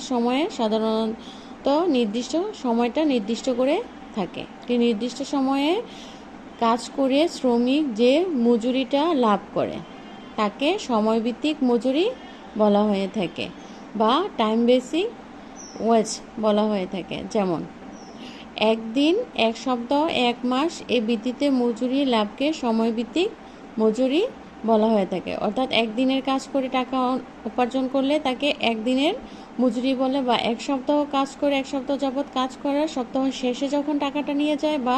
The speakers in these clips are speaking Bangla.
সময়ে সাধারণত নির্দিষ্ট সময়টা নির্দিষ্ট করে থাকে। একটি নির্দিষ্ট সময়ে কাজ করে শ্রমিক যে মজুরিটা লাভ করে, তাকে সময়ভিত্তিক মজুরি বলা হয়ে থাকে বা টাইম বেসিক ওয়েজ বলা হয়ে থাকে। যেমন, একদিন, এক সপ্তাহ, এক মাস এ ভিত্তিতে মজুরি লাভকে সময়ভিত্তিক মজুরি বলা হয়ে থাকে। অর্থাৎ একদিনের কাজ করে টাকা উপার্জন করলে তাকে একদিনের মজুরি বলে বা এক সপ্তাহ কাজ করে এক সপ্তাহ যাবৎ কাজ করার সপ্তাহ শেষে যখন টাকাটা নিয়ে যায় বা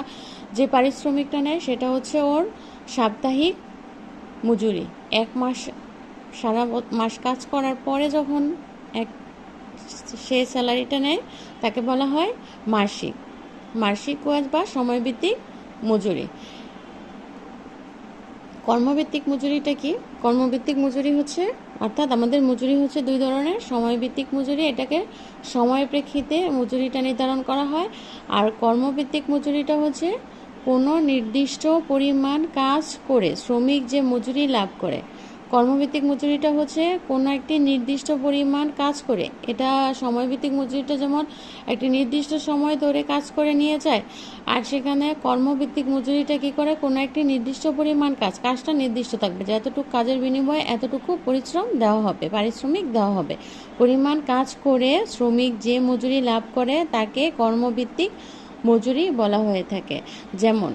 যে পারিশ্রমিকটা নেয়, সেটা হচ্ছে ওর সাপ্তাহিক মজুরি। এক মাস, সারা মাস কাজ করার পরে যখন এক সে স্যালারিটা নেয়, তাকে বলা হয় মাসিক। মাসিক ওয়াজ বা সময়ভিত্তিক মজুরি। কর্মভিত্তিক মজুরিটা কি? কর্মভিত্তিক মজুরি হচ্ছে, অর্থাৎ আমাদের মজুরি হচ্ছে দুই ধরনের। সময়ভিত্তিক মজুরি, এটাকে সময় প্রেক্ষিতে মজুরিটা নির্ধারণ করা হয়। আর কর্মভিত্তিক মজুরিটা হচ্ছে কোনো নির্দিষ্ট পরিমাণ কাজ করে শ্রমিক যে মজুরি লাভ করে কর্মভিত্তিক মজুরিটা হচ্ছে কোনো একটি নির্দিষ্ট পরিমাণ কাজ করে। এটা সময়ভিত্তিক মজুরিটা যেমন একটি নির্দিষ্ট সময় ধরে কাজ করে নিয়ে যায়, আর সেখানে কর্মভিত্তিক মজুরিটা কি করে? কোনো একটি নির্দিষ্ট পরিমাণ কাজ, কাজটা নির্দিষ্ট থাকবে। যে এতটুকু কাজের বিনিময়ে এতটুকু পরিশ্রম দেওয়া হবে, পারিশ্রমিক দেওয়া হবে। পরিমাণ কাজ করে শ্রমিক যে মজুরি লাভ করে তাকে কর্মভিত্তিক মজুরি বলা হয়ে থাকে। যেমন